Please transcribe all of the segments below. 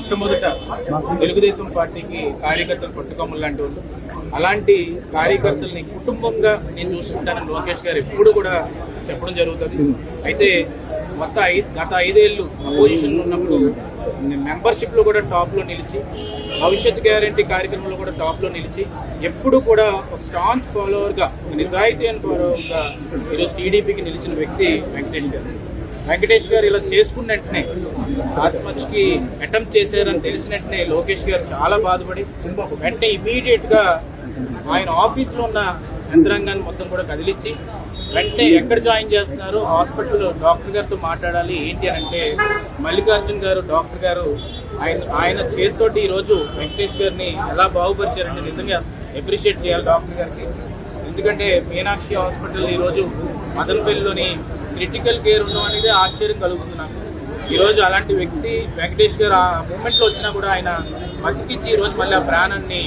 మొట్టమొదట తెలుగుదేశం పార్టీకి కార్యకర్తలు పట్టుకోమలు లాంటి వాళ్ళు. అలాంటి కార్యకర్తల్ని కుటుంబంగా నేను చూసుకుంటానని లోకేష్ గారు ఎప్పుడు కూడా చెప్పడం జరుగుతుంది. అయితే మొత్త ఐదు గత ఐదేళ్ళు అపోజిషన్ ఉన్నప్పుడు మెంబర్షిప్లో కూడా టాప్లో నిలిచి భవిష్యత్ గ్యారంటీ కార్యక్రమంలో కూడా టాప్లో నిలిచి ఎప్పుడు కూడా ఒక స్ట్రాంగ్ ఫాలోవర్గా నిజాయితీ అని ఫాలోవర్గా ఈరోజు టీడీపీకి నిలిచిన వ్యక్తి వెంకటేష్ గారు. వెంకటేష్ గారు ఇలా చేసుకున్న వెంటనే ఆత్మహత్యకి అటెంప్ట్ చేశారని తెలిసిన వెంటనే లోకేష్ గారు చాలా బాధపడి వెంటనే ఇమీడియట్గా ఆయన ఆఫీస్లో ఉన్న యంత్రాంగాన్ని మొత్తం కూడా కదిలించి వెంటనే ఎక్కడ జాయిన్ చేస్తున్నారు? హాస్పిటల్ డాక్టర్ గారితో మాట్లాడాలి. ఏంటి అని అంటే మల్లికార్జున్ గారు డాక్టర్ గారు ఆయన ఆయన చేతితోటి ఈరోజు వెంకటేష్ గారిని ఎలా బాగుపరిచారంటే నిజంగా అప్రిషియేట్ చేయాలి డాక్టర్ గారికి. ఎందుకంటే మీనాక్షి హాస్పిటల్ ఈరోజు మదనపల్లిలోని క్రిటికల్ కేర్ ఉండడం అనేది ఆశ్చర్యం కలుగుతుంది నాకు ఈరోజు అలాంటి వ్యక్తి వెంకటేష్ గారు ఆ మూమెంట్లో వచ్చినా కూడా ఆయన బతికించి ఈ రోజు మళ్ళీ ఆ ప్రాణాన్ని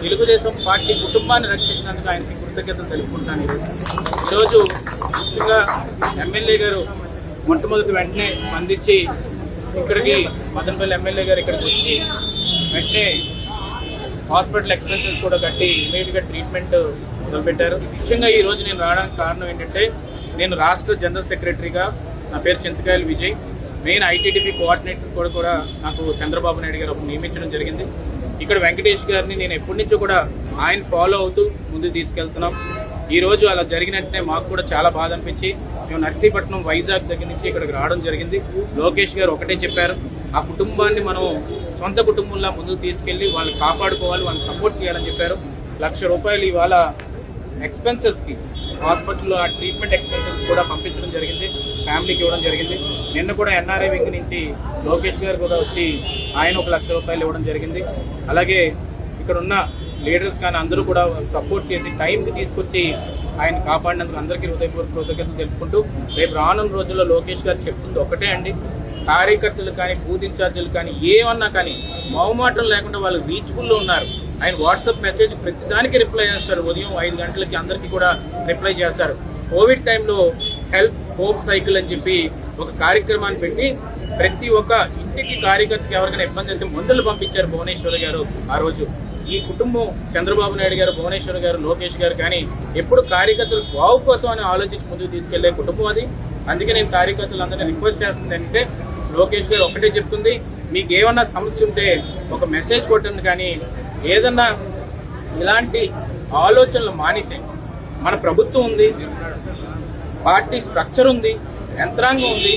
తెలుగుదేశం పార్టీ కుటుంబాన్ని రక్షించినందుకు ఆయనకి కృతజ్ఞతలు తెలుపుకుంటాను ఈరోజు. ముఖ్యంగా ఎమ్మెల్యే గారు మొట్టమొదటి వెంటనే స్పందించి ఇక్కడికి మదనపల్లి ఎమ్మెల్యే గారు ఇక్కడికి వచ్చి వెంటనే హాస్పిటల్ ఎక్స్పెన్సెస్ కూడా కట్టి ఇమీడియట్గా ట్రీట్మెంట్ మొదలుపెట్టారు ముఖ్యంగా ఈ రోజు నేను రావడానికి కారణం ఏంటంటే నేను రాష్ట్ర జనరల్ సెక్రటరీగా నా పేరు చింతకాయలు విజయ్. మెయిన్ ఐటీడీపీ కోఆర్డినేటర్ కూడా కూడా నాకు చంద్రబాబు నాయుడు గారు నియమించడం జరిగింది. ఇక్కడ వెంకటేష్ గారిని నేను ఎప్పటి నుంచో కూడా ఆయన ఫాలో అవుతూ ముందుకు తీసుకెళ్తున్నాం. ఈ రోజు అలా జరిగినట్టే మాకు కూడా చాలా బాధ అనిపించి మేము నర్సీపట్నం వైజాగ్ దగ్గర నుంచి ఇక్కడికి రావడం జరిగింది. లోకేష్ గారు ఒకటే చెప్పారు ఆ కుటుంబాన్ని మనం సొంత కుటుంబంలా ముందుకు తీసుకెళ్ళి వాళ్ళని కాపాడుకోవాలి వాళ్ళని సపోర్ట్ చేయాలని చెప్పారు. లక్ష రూపాయలు ఇవాళ ఎక్స్పెన్సెస్కి హాస్పిటల్లో ఆ ట్రీట్మెంట్ ఎక్స్పెన్సెస్ కూడా పంపించడం జరిగింది ఫ్యామిలీకి ఇవ్వడం జరిగింది. నిన్న కూడా ఎన్ఆర్ఐ వింగ్ నుంచి లోకేష్ గారు కూడా వచ్చి ఆయన ఒక లక్ష రూపాయలు ఇవ్వడం జరిగింది. అలాగే ఇక్కడ ఉన్న లీడర్స్ కానీ అందరూ కూడా సపోర్ట్ చేసి టైంకి తీసుకొచ్చి ఆయన కాపాడినందుకు అందరికీ హృదయపూర్వక కృతజ్ఞతలు తెలుపుకుంటూ రేపు రానున్న రోజుల్లో లోకేష్ గారు చెప్తుంది ఒకటే అండి. కార్యకర్తలు కానీ బూత్ ఇన్ఛార్జీలు కానీ ఏమన్నా కానీ మౌమాటం లేకుండా వాళ్ళు రీచ్ఫుల్లో ఉన్నారు. ఆయన వాట్సాప్ మెసేజ్ ప్రతిదానికి రిప్లై చేస్తారు. ఉదయం ఐదు గంటలకి అందరికీ కూడా రిప్లై చేస్తారు. కోవిడ్ టైంలో హెల్ప్ హోప్ సైకిల్ అని చెప్పి ఒక కార్యక్రమాన్ని పెట్టి ప్రతి ఒక్క ఇంటికి కార్యకర్తకి ఎవరికైనా ఇబ్బంది అయితే మందులు పంపించారు భువనేశ్వర్ గారు ఆ రోజు. ఈ కుటుంబం చంద్రబాబు నాయుడు గారు భువనేశ్వర్ గారు లోకేష్ గారు కానీ ఎప్పుడు కార్యకర్తలు బావు కోసం అని ఆలోచించి ముందుకు తీసుకెళ్ళే కుటుంబం అది. అందుకే నేను కార్యకర్తలందరినీ రిక్వెస్ట్ చేస్తుంది అంటే లోకేష్ గారు ఒకటే చెప్తుంది. మీకు ఏమన్నా సమస్య ఉంటే ఒక మెసేజ్ కొట్టండి కానీ ఏదన్నా ఇలాంటి ఆలోచనలు మానేసే మన ప్రభుత్వం ఉంది పార్టీ స్ట్రక్చర్ ఉంది యంత్రాంగం ఉంది